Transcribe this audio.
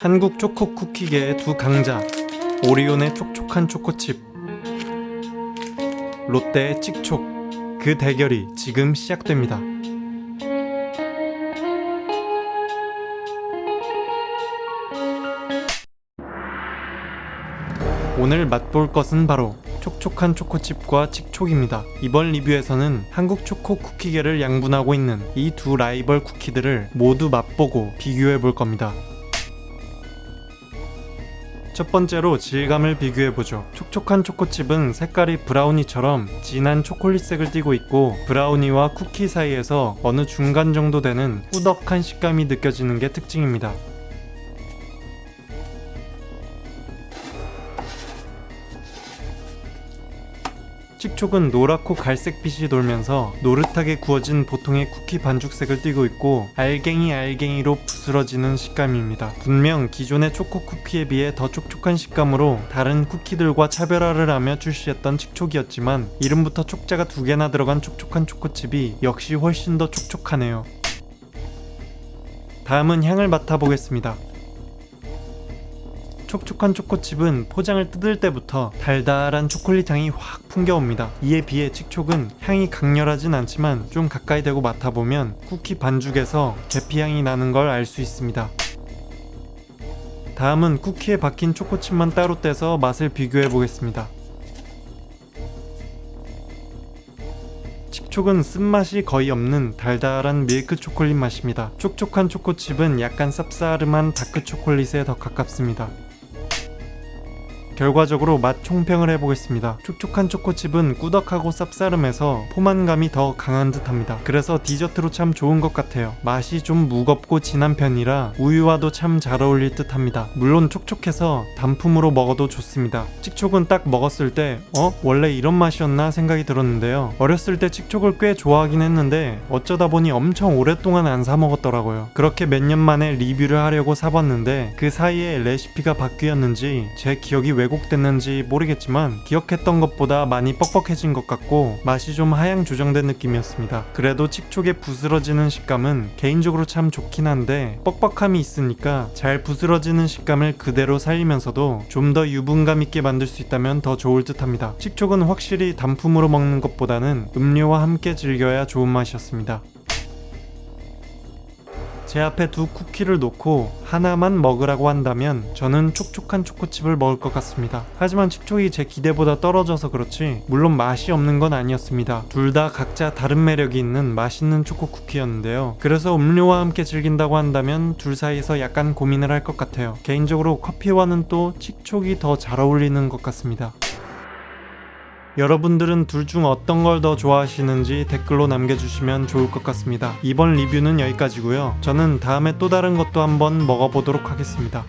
한국 초코 쿠키계의 두 강자 오리온의 촉촉한 초코칩 롯데의 찍촉 그 대결이 지금 시작됩니다. 오늘 맛볼 것은 바로 촉촉한 초코칩과 칙촉입니다. 이번 리뷰에서는 한국 초코 쿠키계를 양분하고 있는 이 두 라이벌 쿠키들을 모두 맛보고 비교해 볼 겁니다. 첫 번째로 질감을 비교해 보죠. 촉촉한 초코칩은 색깔이 브라우니처럼 진한 초콜릿색을 띠고 있고 브라우니와 쿠키 사이에서 어느 중간 정도 되는 꾸덕한 식감이 느껴지는 게 특징입니다. 칙촉은 노랗고 갈색빛이 돌면서 노릇하게 구워진 보통의 쿠키 반죽색을 띠고 있고 알갱이 알갱이로 부스러지는 식감입니다. 분명 기존의 초코 쿠키에 비해 더 촉촉한 식감으로 다른 쿠키들과 차별화를 하며 출시했던 칙촉이었지만 이름부터 촉자가 두 개나 들어간 촉촉한 초코칩이 역시 훨씬 더 촉촉하네요. 다음은 향을 맡아보겠습니다. 촉촉한 초코칩은 포장을 뜯을 때부터 달달한 초콜릿 향이 확 풍겨옵니다. 이에 비해 칙촉은 향이 강렬하진 않지만 좀 가까이 대고 맡아보면 쿠키 반죽에서 계피향이 나는 걸 알 수 있습니다. 다음은 쿠키에 박힌 초코칩만 따로 떼서 맛을 비교해 보겠습니다. 칙촉은 쓴맛이 거의 없는 달달한 밀크 초콜릿 맛입니다. 촉촉한 초코칩은 약간 쌉싸름한 다크 초콜릿에 더 가깝습니다. 결과적으로 맛 총평을 해보겠습니다. 촉촉한 초코칩은 꾸덕하고 쌉싸름해서 포만감이 더 강한 듯합니다. 그래서 디저트로 참 좋은 것 같아요. 맛이 좀 무겁고 진한 편이라 우유와도 참 잘 어울릴 듯합니다. 물론 촉촉해서 단품으로 먹어도 좋습니다. 칙촉은 딱 먹었을 때 어? 원래 이런 맛이었나 생각이 들었는데요. 어렸을 때 칙촉을 꽤 좋아하긴 했는데 어쩌다 보니 엄청 오랫동안 안 사 먹었더라고요. 그렇게 몇 년 만에 리뷰를 하려고 사봤는데 그 사이에 레시피가 바뀌었는지 제 기억이 왜곡 됐는지 모르겠지만 기억했던 것보다 많이 뻑뻑해진 것 같고 맛이 좀 하향 조정된 느낌이었습니다. 그래도 칙촉의 부스러지는 식감은 개인적으로 참 좋긴 한데 뻑뻑함이 있으니까 잘 부스러지는 식감을 그대로 살리면서도 좀 더 유분감 있게 만들 수 있다면 더 좋을 듯 합니다. 칙촉은 확실히 단품으로 먹는 것보다는 음료와 함께 즐겨야 좋은 맛이었습니다. 제 앞에 두 쿠키를 놓고 하나만 먹으라고 한다면 저는 촉촉한 초코칩을 먹을 것 같습니다. 하지만 칙촉이 제 기대보다 떨어져서 그렇지 물론 맛이 없는 건 아니었습니다. 둘 다 각자 다른 매력이 있는 맛있는 초코 쿠키였는데요. 그래서 음료와 함께 즐긴다고 한다면 둘 사이에서 약간 고민을 할 것 같아요. 개인적으로 커피와는 또 칙촉이 더 잘 어울리는 것 같습니다. 여러분들은 둘 중 어떤 걸 더 좋아하시는지 댓글로 남겨주시면 좋을 것 같습니다. 이번 리뷰는 여기까지고요. 저는 다음에 또 다른 것도 한번 먹어보도록 하겠습니다.